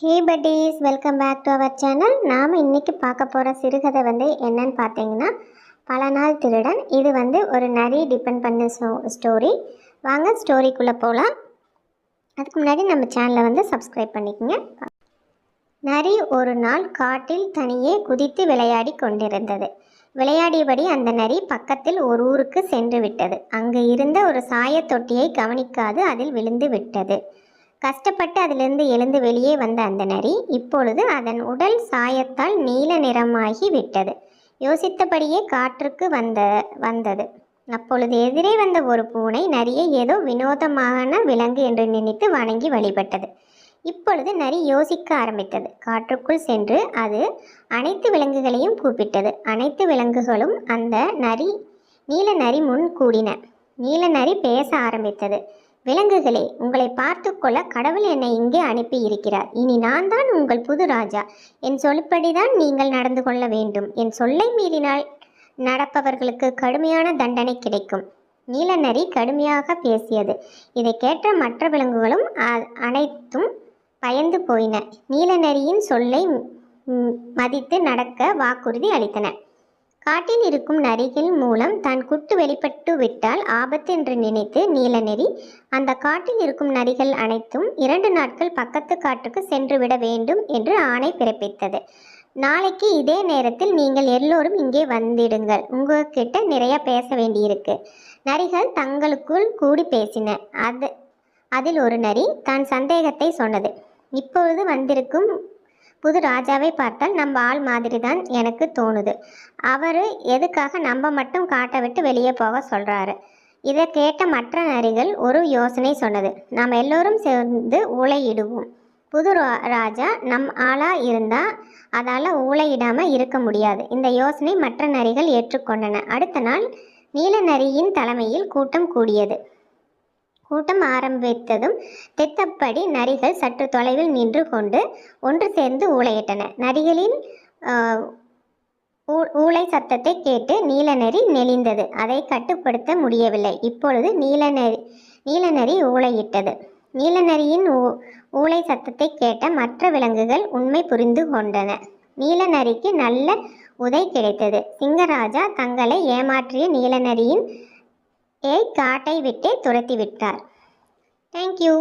Hey buddies welcome back to our channel நாம் இன்றைக்கி பார்க்க போகிற சிறுகதை வந்து என்னன்னு பார்த்தீங்கன்னா பல நாள் திருடன். இது வந்து ஒரு நரி டிபெண்ட் பண்ண ஸ்டோரி வாங்க ஸ்டோரிக்குள்ளே போகலாம் அதுக்கு முன்னாடி நம்ம சேனலை வந்து சப்ஸ்கிரைப் பண்ணிக்கோங்க. நரி ஒரு நாள் காட்டில் தனியே குதித்து விளையாடி கொண்டிருந்தது. விளையாடியபடி அந்த நரி பக்கத்தில் ஒரு ஊருக்கு சென்று விட்டது. அங்கு இருந்த ஒரு சாயத் தொட்டியை கவனிக்காது அதில் விழுந்து விட்டது. கஷ்டப்பட்டு அதிலிருந்து எழுந்து வெளியே வந்த அந்த நரி இப்பொழுது அதன் உடல் சாயத்தால் நீல நிறமாகி விட்டது. யோசித்தபடியே காற்றுக்கு வந்த வந்தது. அப்பொழுது எதிரே வந்த ஒரு பூனை நரியை ஏதோ வினோதமான விலங்கு என்று நினைத்து வணங்கி வழிபட்டது. இப்பொழுது நரி யோசிக்க ஆரம்பித்தது. காற்றுக்குள் சென்று அது அனைத்து விலங்குகளையும் கூப்பிட்டது. அனைத்து விலங்குகளும் அந்த நரி நீல நரி முன் கூடின. நீல நரி பேச ஆரம்பித்தது. விலங்குகளே உங்களை பார்த்து கொள்ள கடவுள் என்னை இங்கே அனுப்பி இருக்கிறார் இனி நான் தான் உங்கள் புது ராஜா. என் சொல்படிதான் நீங்கள் நடந்து கொள்ள வேண்டும். என் சொல்லை மீறினால் நடப்பவர்களுக்கு கடுமையான தண்டனை கிடைக்கும். நீலநரி கடுமையாக பேசியது. இதை கேட்ட மற்ற விலங்குகளும் அ- அனைத்தும் பயந்து போயின. நீலநரியின் சொல்லை மதித்து நடக்க வாக்குறுதி அளித்தன. காட்டில் இருக்கும் நரிகள் மூலம் தான் குட்டு வெளிப்பட்டு விட்டால் ஆபத்து என்று நினைத்து நீலநெறி அந்த காட்டில் இருக்கும் நரிகள் அனைத்தும் இரண்டு நாட்கள் பக்கத்து காட்டுக்கு சென்று விட வேண்டும் என்று ஆணை பிறப்பித்தது. நாளைக்கு இதே நேரத்தில் நீங்கள் எல்லோரும் இங்கே வந்திடுங்கள். உங்ககிட்ட நிறைய பேச வேண்டியிருக்கு. நரிகள் தங்களுக்குள் கூடி பேசின. அது அதில் ஒரு நரி தன் சந்தேகத்தை சொன்னது. இப்பொழுது வந்திருக்கும் புது ராஜாவை பார்த்தால் நம்ம ஆள் மாதிரி தான் எனக்கு தோணுது. அவர் எதுக்காக நம்ம மட்டும் காட்டை விட்டு வெளியே போக சொல்கிறாரு இதை கேட்ட மற்ற நரிகள் ஒரு யோசனை சொன்னது. நாம் எல்லோரும் சேர்ந்து ஊளையிடுவோம் புது ரா- ராஜா நம் ஆளாக இருந்தால் அதால் ஊழையிடாமல் இருக்க முடியாது. இந்த யோசனை மற்ற நரிகள் ஏற்றுக்கொண்டன. அடுத்த நாள் நீல நரியின் தலைமையில் கூட்டம் கூடியது. கூட்டம் ஆரம்பித்ததும் தித்தப்படி நரிகள் சற்று தொலைவில் நின்று கொண்டு ஒன்று சேர்ந்து ஊளையிட்டன. நரிகளின் ஊ- ஊளை சத்தத்தை கேட்டு நீலநரி நெளிந்தது. அதை கட்டுப்படுத்த முடியவில்லை. இப்பொழுது நீலநரி நீலநரி ஊளையிட்டது. நீலநரியின் ஊ- ஊளை சத்தத்தை கேட்ட மற்ற விலங்குகள் உண்மை புரிந்து கொண்டன. நீலநரிக்கு நல்ல உதை கிடைத்தது. சிங்கராஜா தங்களை ஏமாற்றிய நீலநரியின் ஏய் காட்டை விட்டே துரத்தி விட்டார். தேங்க்யூ